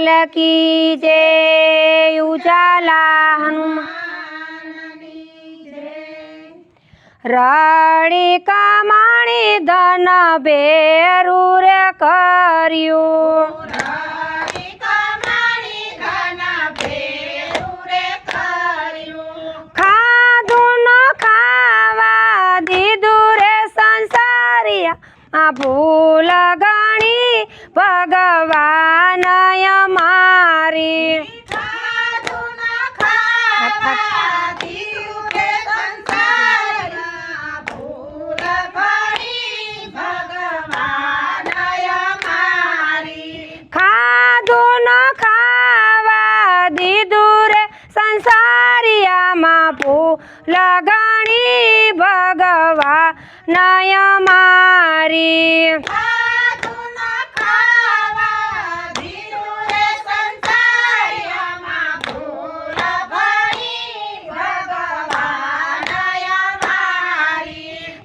લાલ કી જય ઉજાલા હનુમાન રાણી કમાણી ધન બેરું રે કર્યું ખાધું ન ખાવા દીધું રે સંસારિયા ભૂલ ગણી સંસારિયામાં ભગવા નય મારી.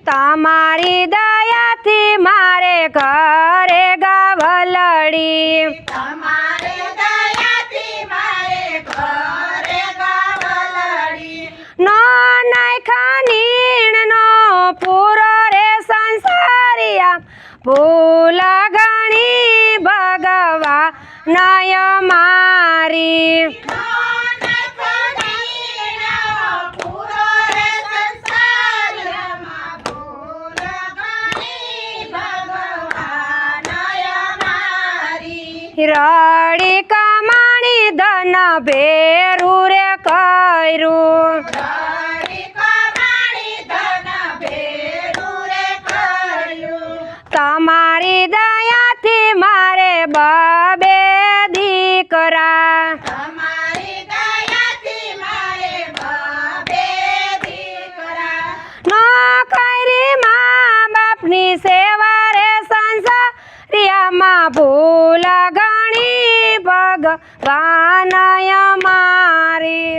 તમારી દયાથી મારે ઘરે ગાવલડી. તમારે ભૂલ ગણી ભગવા નય મારી. રડી કમાણી ધન ભેરું તમારી દયાથી મારે બબે દીકરા. તમારી દયાથી મારે બબે દીકરા. નો કરી મા બાપની સેવા રે સંસારિયામાં ભૂલ ગણી ભગવાન મારી.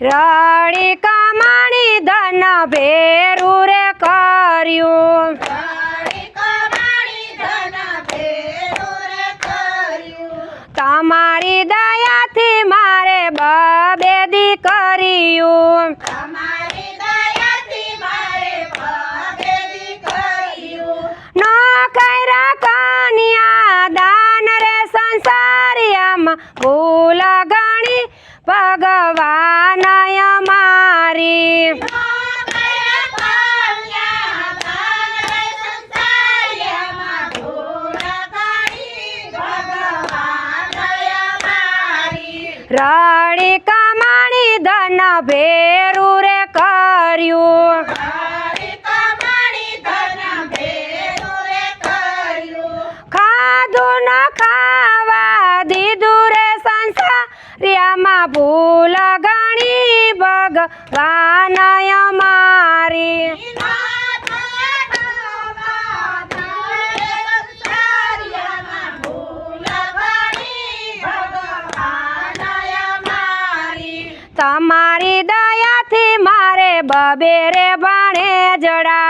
રડી કમાણી ધન ભેરું રે કર્યું. તમારી દયાથી મારે બબે કર્યું નો કર્યા કન્યા દાન રે સંસારિયામાં ભૂલ ગણી ભગવાન. રડી કમાણી ધન ભેરું રે કર્યું. ખાધું ન ખાવા દીધું રે સંસારિયામાં ભૂલ ગણી ભગવાન મારી. તમારી દયાથી મારે બબેરે ભાણે જડા.